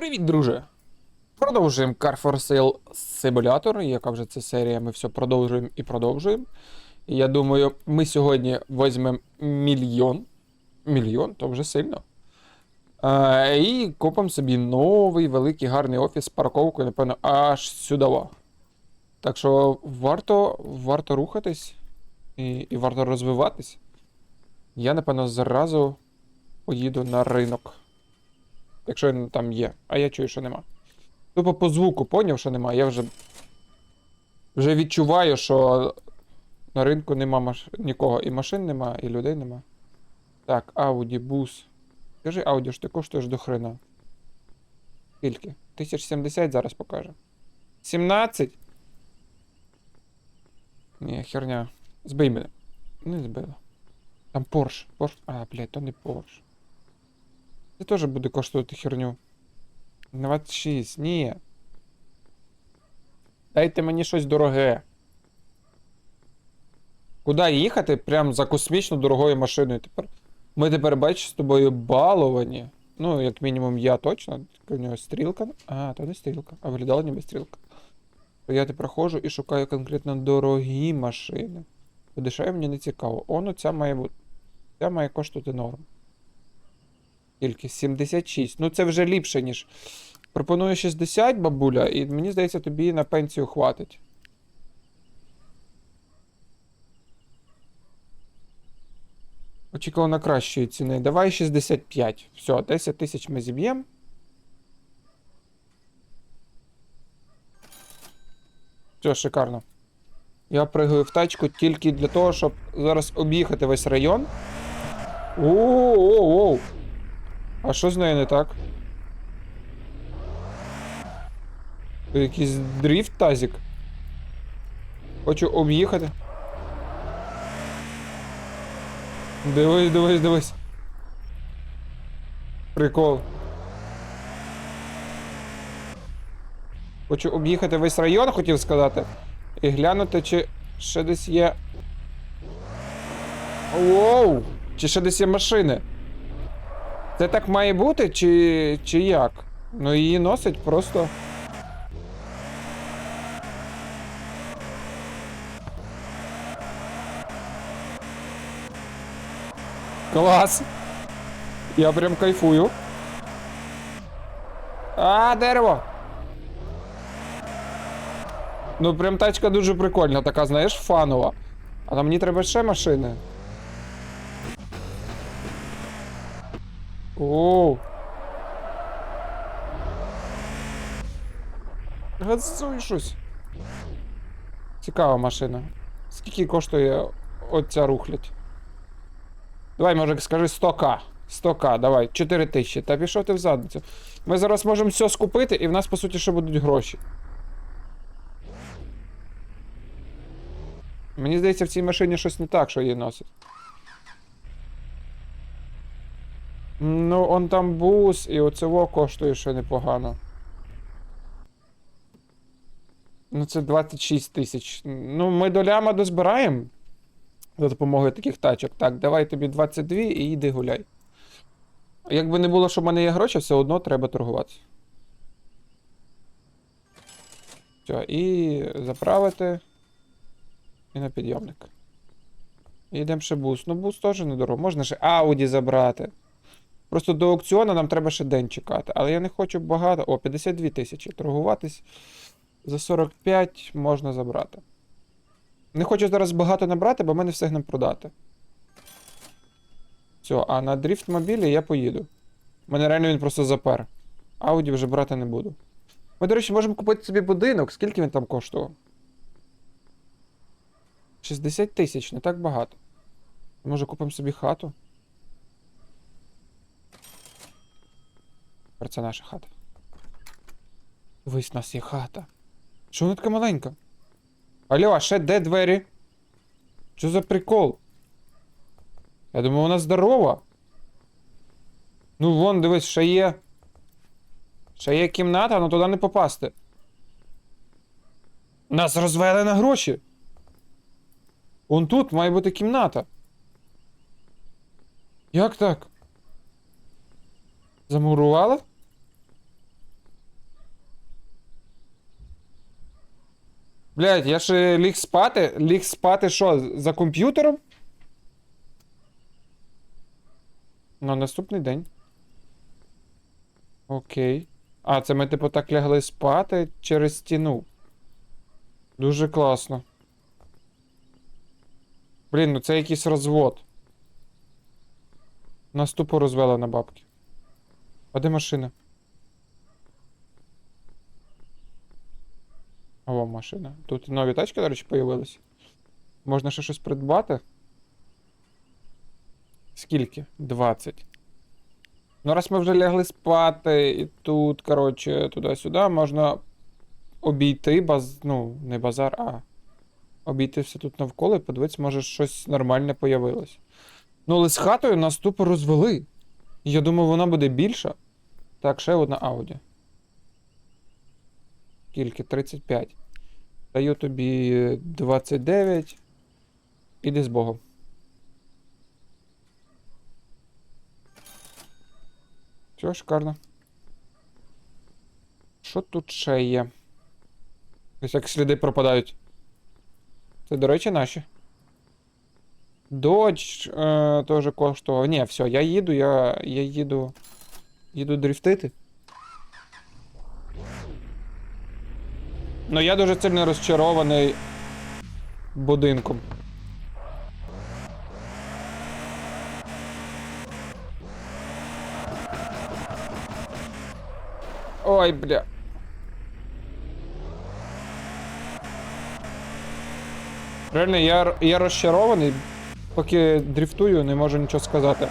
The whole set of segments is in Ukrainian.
Привіт, друже! Продовжуємо Car for Sale Simulator. Яка вже це серія, ми все продовжуємо і продовжуємо. Я думаю, ми сьогодні візьмемо мільйон. Мільйон, то вже сильно. Е, і купимо собі новий великий гарний офіс з парковкою, напевно, аж сюди. Так що варто, варто рухатись і, і варто розвиватись. Я, напевно, зразу поїду на ринок. Якщо там є, а я чую, що нема. Тупо по звуку поняв, що нема. Я вже. Вже відчуваю, що на ринку нема маш... нікого. І машин нема, і людей нема. Так, Audi, бус. Скажи, Audi, що ти коштуєш до хрена. Скільки? 1070 зараз покаже. 17? Ні, херня. Збий мене. Не збила. Там Porsche. Porsche. А, блядь, то не Porsche. Це теж буде коштувати херню. 26, ні. Дайте мені щось дороге. Куди їхати? Прям за космічно дорогою машиною тепер. Ми тепер, бачиш, з тобою баловані. Ну, як мінімум, я точно. У нього стрілка. А, то не стрілка. А виглядала ніби стрілка. То я тепер ходжу і шукаю конкретно дорогі машини. Подешеве мені не цікаво. Оно ця має бути. Ця має коштувати норм. Тільки 76. Ну це вже ліпше, ніж. Пропоную 60, бабуля, і мені здається, тобі на пенсію хватить. Очікувано кращої ціни. Давай 65. Все, 10 тисяч ми зіб'ємо. Все, шикарно. Я пригаю в тачку тільки для того, щоб зараз об'їхати весь район. Оу-оу-оу. А що з нею не так? Якийсь дріфт тазик. Хочу об'їхати. Дивись, дивись, дивись. Прикол. Хочу об'їхати весь район, хотів сказати. І глянути, чи ще десь є. Воу! Чи ще десь є машини? Це так має бути, чи, чи як? Ну її носить просто. Клас! Я прям кайфую. А, дерево! Ну, прям тачка дуже прикольна, така, знаєш, фанова. Але мені треба ще машини. Оу. Щось. Цікава машина. Скільки коштує оця рухлядь? Давай, може, скажи 100к. 100к, давай, 4 тисячі. Та пішов ти в задницю. Ми зараз можемо все скупити, і в нас, по суті, ще будуть гроші. Мені здається, в цій машині щось не так, що її носить. Ну, он там бус, і оцього коштує ще непогано. Ну, це 26 тисяч. Ну, ми до ляма дозбираємо за допомогою таких тачок. Так, давай тобі 22 і йди гуляй. Якби не було, що в мене є гроші, все одно треба торгувати. Все, і заправити. І на підйомник. І йдемо ще бус. Ну, бус теж недорого. Можна ще Ауді забрати. Просто до аукціону нам треба ще день чекати. Але я не хочу багато. О, 52 тисячі. Торгуватись за 45 можна забрати. Не хочу зараз багато набрати, бо ми не встигнемо продати. Все, а на дріфт мобілі я поїду. Мене реально він просто запер. Ауді вже брати не буду. Ми, до речі, можемо купити собі будинок. Скільки він там коштував? 60 тисяч, не так багато. Може купимо собі хату? Тепер Це наша хата. Дивись, у нас є хата. Що вона така маленька? Алло, а ще де двері? Що за прикол? Я думаю, вона здорова. Ну вон, дивись, ще є. Ще є кімната, але туди не попасти. Нас розвели на гроші. Вон тут має бути кімната. Як так? Замурували? Блядь, я ж ліг спати. Ліг спати що, за комп'ютером? На наступний день. Окей. А, це ми, типу, так лягли спати через стіну. Дуже класно. Блін, ну це якийсь розвод. Нас тупо розвели на бабки. А де машина? О, машина. Тут нові тачки, до речі, появились. Можна ще щось придбати? Скільки? 20. Ну, раз ми вже лягли спати, і тут, коротше, туди-сюди, можна обійти баз... Ну, не базар, а обійти все тут навколо і подивитися, може щось нормальне появилось. Ну, але з хатою нас тупо розвели. Я думав, вона буде більша. Так, ще одна Ауді. Скільки? 35. Даю тобі 29. Іди з Богом. Все, шикарно. Що тут ще є? Ось як сліди пропадають. Це, до речі, наші. Додж е, теж коштував. Ні, все, я їду, я, я їду. Їду дрифтити. Ну я дуже сильно розчарований будинком. Ой, бля. Реально, я, я розчарований, поки дрифтую, не можу нічого сказати.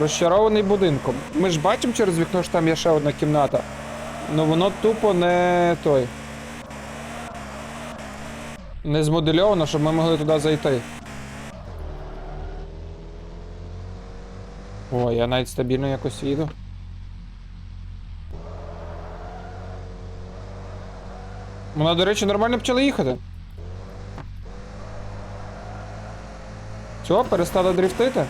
Розчарований будинком. Ми ж бачимо через вікно, що там є ще одна кімната. Ну воно тупо не той. Не змодельовано, щоб ми могли туди зайти. О, я навіть стабільно якось їду. Вона, до речі, нормально почала їхати. Все, перестала дрифтити.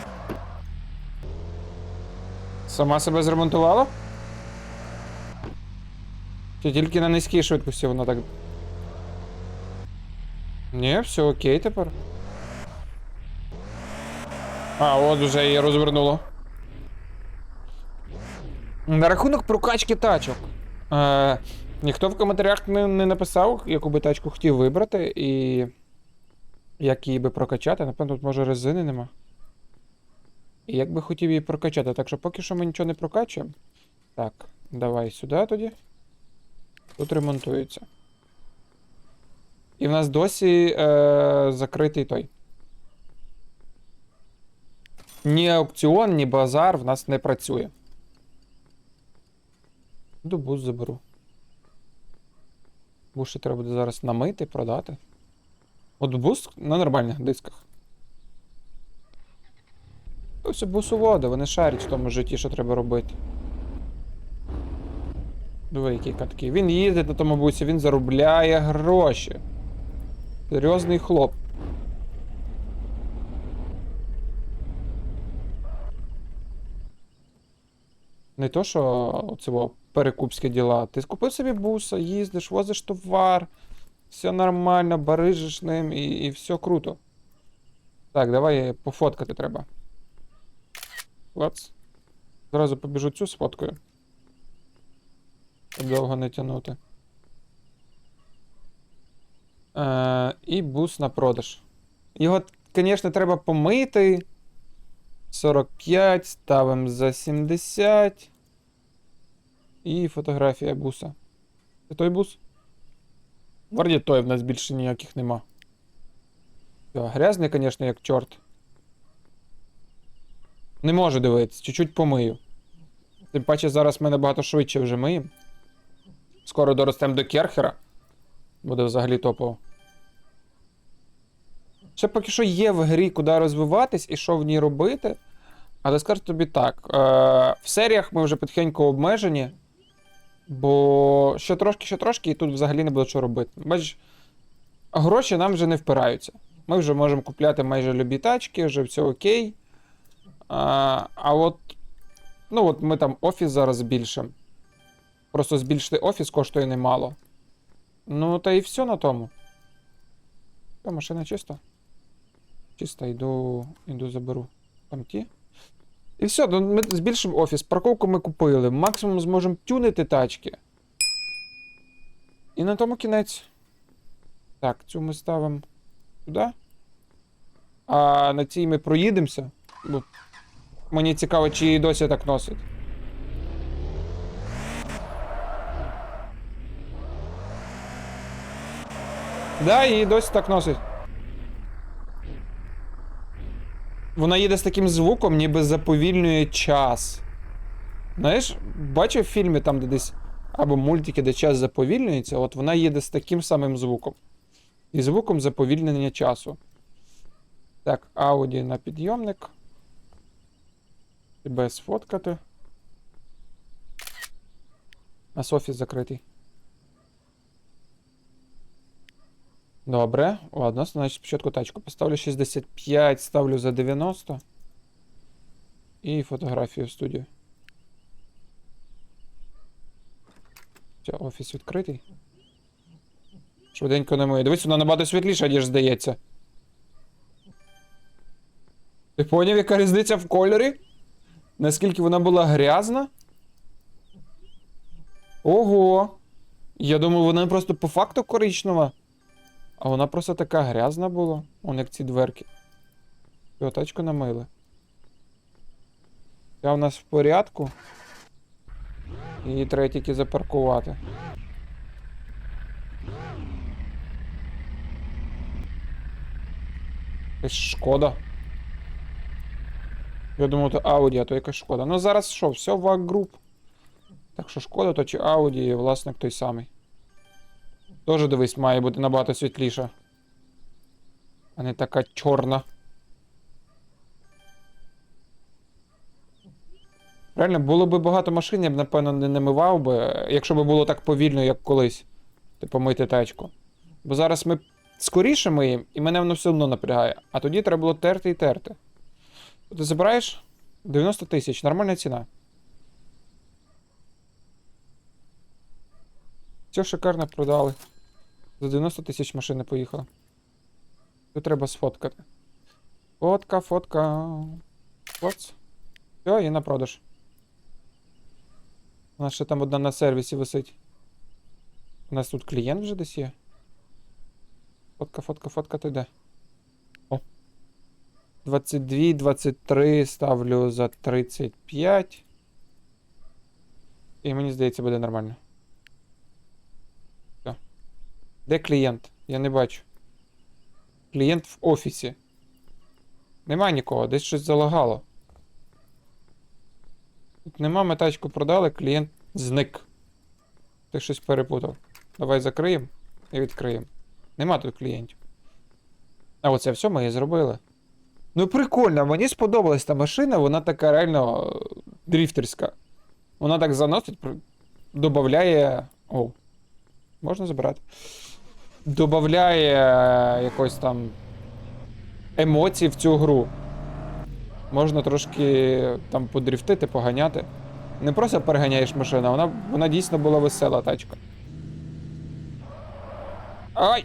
Сама себе зремонтувала? Чи тільки на низькій швидкості вона так. Ні, все окей тепер. А, от уже її розвернуло. На рахунок прокачки тачок. Е, ніхто в коментарях не, не написав, яку би тачку хотів вибрати і. Як її би прокачати. Напевно, тут може резини нема. І як би хотів її прокачати. Так що поки що ми нічого не прокачуємо. Так, давай сюди тоді. Тут ремонтується. І в нас досі е, закритий той. Ні аукціон, ні базар в нас не працює. Йду бус заберу. Бус ще треба буде зараз намити, продати. От бус на нормальних дисках. Ось бусоводи, вони шарять в тому житті, що треба робити. Диви, які катки. Він їздить на тому бусі, він заробляє гроші. Серйозний хлоп. Не то, що це перекупські діла. Ти скупив собі буса, їздиш, возиш товар, все нормально, барижиш ним і, і все круто. Так, давай пофоткати треба. Клац. Зразу побіжу цю сфоткою. Довго не тягнути. Е, і бус на продаж. Його, звісно, треба помити. 45, ставимо за 70. І фотографія буса. Це той бус? Вроді той в нас більше ніяких нема. Все, грязний, звісно, як чорт. Не можу дивитися, чуть-чуть помию. Тим паче зараз ми набагато швидше вже миємо. Скоро доростемо до керхера. Буде взагалі топово. Ще поки що є в грі, куди розвиватись і що в ній робити. Але скажу тобі так: е, в серіях ми вже потихеньку обмежені. Бо ще трошки, ще трошки, і тут взагалі не буде що робити. Бачиш, гроші нам вже не впираються. Ми вже можемо купляти майже любі тачки, вже все окей. А, а от. Ну, от ми там офіс зараз збільшимо. Просто збільшити офіс коштує немало. Ну, та і все на тому. Та машина чиста. Чисто, йду, йду заберу там ті. І все, ну, ми збільшимо офіс. Парковку ми купили. Максимум зможемо тюнити тачки. І на тому кінець. Так, цю ми ставимо туди. А на цій ми проїдемося. Бо мені цікаво, чи її досі так носить. Да, її досі так носить. Вона їде з таким звуком, ніби заповільнює час. Знаєш, бачив в фільмі там, де десь або мультики, де час заповільнюється, от вона їде з таким самим звуком. І звуком заповільнення часу. Так, Audi на підйомник. Тебе сфоткати. Нас офіс закритий. Добре, ладно, значить спочатку тачку поставлю 65, ставлю за 90. І фотографію в студію. Все, офіс відкритий. Швиденько не мию. Дивись, вона набагато світліша, ніж здається. Ти поняв, яка різниця в кольорі? Наскільки вона була грязна? Ого! Я думаю, вона просто по факту коричнева. А вона просто така грязна була. Он як ці дверки. Його тачку намили. Ця у нас в порядку. Її треба тільки запаркувати. Якась шкода. Я думав, то Audi, а то якась шкода. Ну зараз що, все в груп. Так що шкода, то чи Audi, і власник той самий. Тоже дивись, має бути набагато світліша. А не така чорна. Реально, було б багато машин, я б, напевно, не намивав би, якщо б було так повільно, як колись. Типу мити тачку. Бо зараз ми скоріше миємо, і мене воно все одно напрягає. А тоді треба було терти і терти. Ти забираєш 90 тисяч, нормальна ціна. Все шикарно продали. За 90 тисяч машини поїхала. Тут треба сфоткати. Фотка, фотка. Фотц. Все, і на продаж. У нас ще там одна на сервісі висить. У нас тут клієнт вже десь є. Фотка, фотка, фотка, ти де? О. 22, 23 ставлю за 35. І мені здається, буде нормально. Все. Де клієнт? Я не бачу. Клієнт в офісі. Нема нікого, десь щось залагало. Тут нема, ми тачку продали, клієнт зник. Ти щось перепутав. Давай закриємо і відкриємо. Нема тут клієнтів. А оце все ми і зробили. Ну прикольно, мені сподобалась та машина, вона така реально е, дріфтерська. Вона так заносить, добавляє. О. Можна забирати. Добавляє е, якось там емоцій в цю гру. Можна трошки там подріфтити, поганяти. Не просто переганяєш машину, вона, вона дійсно була весела тачка. Ай!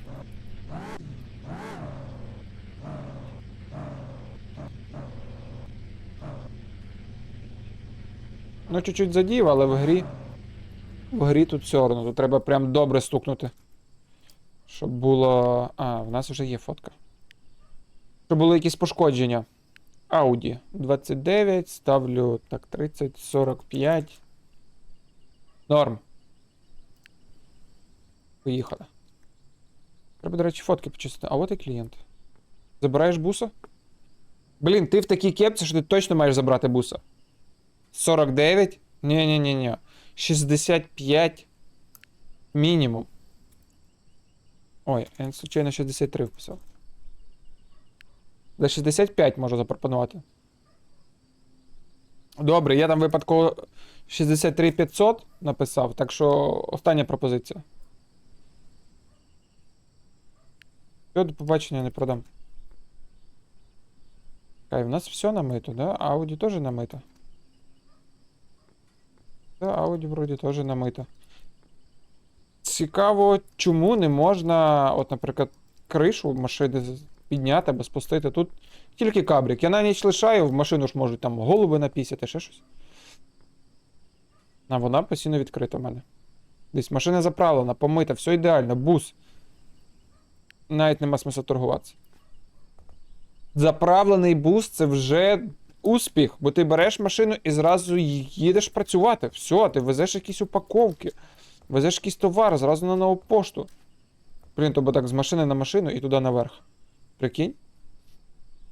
Ну, чуть-чуть задів, але в грі. В грі тут все одно. Тут треба прям добре стукнути. Щоб було. А, в нас вже є фотка. Щоб були якісь пошкодження. Audi 29, ставлю так 30, 45. Норм. Поїхали. Треба, до речі, фотки почистити. А от і клієнт. Забираєш буса? Блін, ти в такій кепці, що ти точно маєш забрати буса. 49? Ні-ні-ні-ні. 65 мінімум. Ой, я случайно 63 вписав. За 65 можу запропонувати. Добре, я там випадково 63 500 написав, так що остання пропозиція. Все, до побачення не продам. Кай, в нас все намито, да? Ауді теж намито. Да, Ауді вроді теж намито. Цікаво, чому не можна, от, наприклад, кришу машини підняти або спустити. Тут тільки кабрик. Я на ніч лишаю, в машину ж можуть там голуби напісяти, ще щось. А вона постійно відкрита в мене. Десь машина заправлена, помита, все ідеально, бус. Навіть нема смисла торгуватися. Заправлений бус це вже успіх, бо ти береш машину і зразу їдеш працювати. Все, ти везеш якісь упаковки, везеш якийсь товар, зразу на нову пошту. Блін, то бо так з машини на машину і туди наверх. Прикинь?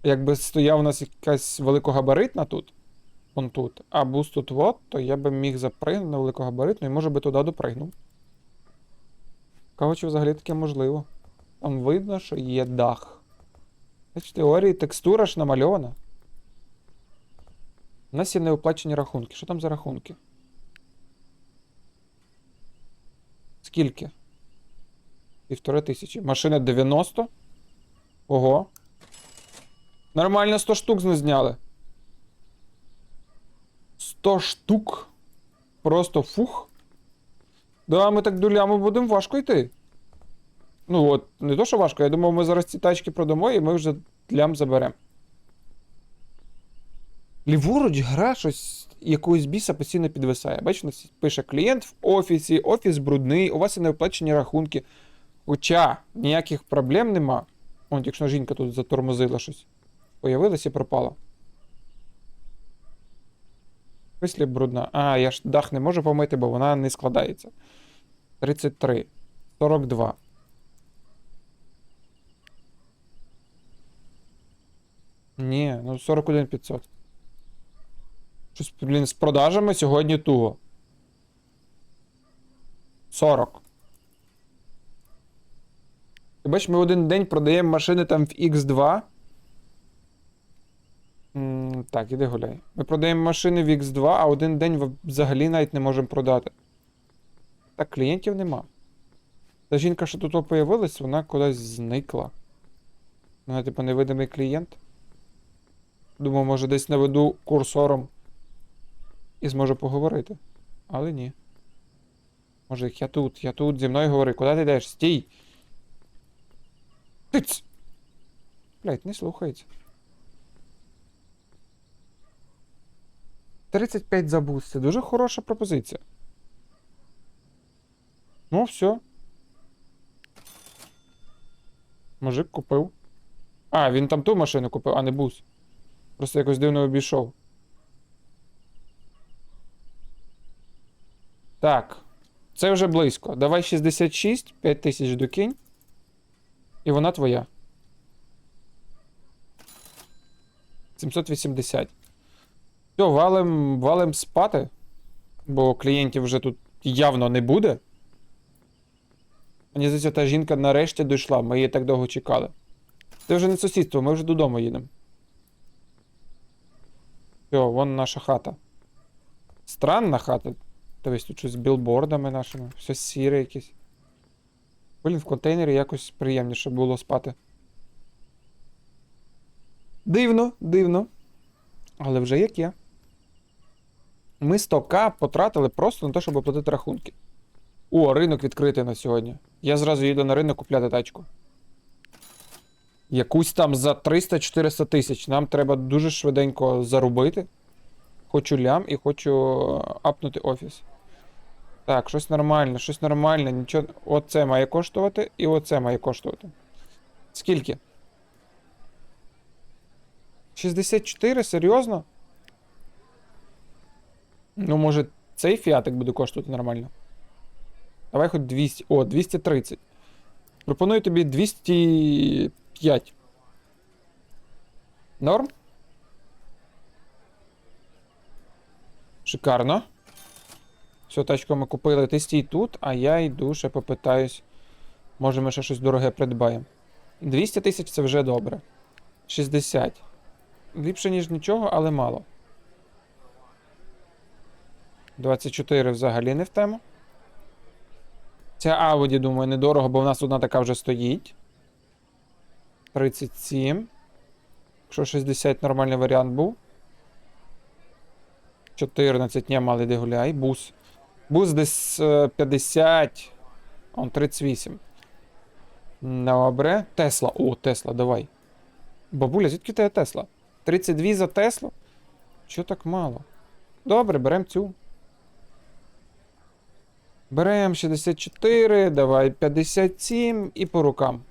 Якби стояв у нас якась великогабаритна тут, он тут, а бус тут от, то я би міг запригнути на великогабаритну і може би туди допригнув. Коротше, взагалі таке можливо. Там видно, що є дах. В теорії текстура ж намальована. У нас є неоплачені рахунки. Що там за рахунки? Скільки? Півтори тисячі. Машина 90. Ого. Нормально 100 штук зняли. 100 штук. Просто фух. Да, ми так до ляму будемо важко йти. Ну от, не то, що важко, я думав, ми зараз ці тачки продамо і ми вже лям заберемо. Ліворуч гра щось якогось біса постійно підвисає. Нас пише клієнт в офісі, офіс брудний, у вас є неоплачені рахунки. Хоча ніяких проблем нема. От, якщо жінка тут затормозила щось. Появилась і пропала. Висліп брудна. А, я ж дах не можу помити, бо вона не складається. 33. 42. Ні, ну 41 500. Щось, блін, з продажами сьогодні туго. 40. Ти бачиш, ми один день продаємо машини там в X2. М, так, іди гуляй. Ми продаємо машини в X2, а один день взагалі навіть не можемо продати. Так, клієнтів нема. Та жінка, що тут появилась, вона кудись зникла. Вона, типу, невидимий клієнт. Думав, може десь наведу курсором і зможу поговорити. Але ні. Може, я тут, я тут, зі мною говори, куди ти йдеш? Стій! Тиць! Блять, не слухається. 35 за буст. Це дуже хороша пропозиція. Ну, все. Мужик купив. А, він там ту машину купив, а не бус. Просто якось дивно обійшов. Так. Це вже близько. Давай 66, 5 тисяч докинь. І вона твоя. 780. Все, валим, валим спати. Бо клієнтів вже тут явно не буде. Мені здається, та жінка нарешті дійшла. Ми її так довго чекали. Це вже не сусідство, ми вже додому їдемо. Все, вон наша хата. Странна хата. Тобто тут щось з білбордами нашими, все сіре якесь. Блін, в контейнері якось приємніше було спати. Дивно, дивно. Але вже як є. Ми 100к потратили просто на те, щоб оплатити рахунки. О, ринок відкритий на сьогодні. Я зразу їду на ринок купляти тачку. Якусь там за 300-400 тисяч. Нам треба дуже швиденько заробити. Хочу лям і хочу апнути офіс. Так, щось нормальне, щось нормальне, нічого. Оце має коштувати і оце має коштувати. Скільки? 64? Серйозно? Ну, може, цей фіатик буде коштувати нормально. Давай хоч 200. О, 230. Пропоную тобі 205. Норм? Шикарно. Все, тачку ми купили. Ти стій тут, а я йду ще попитаюсь. Може ми ще щось дороге придбаємо. 200 тисяч це вже добре. 60. Ліпше, ніж нічого, але мало. 24 взагалі не в тему. Ця Audi, думаю, недорого, бо в нас одна така вже стоїть. 37. Якщо 60 нормальний варіант був. 14, ні, мали де гуляй. Бус. Бус десь е, 50. Он 38. Добре. Тесла. О, Тесла, давай. Бабуля, звідки тебе Тесла? 32 за Теслу? Чого так мало? Добре, берем цю. Берем 64, давай 57 і по рукам.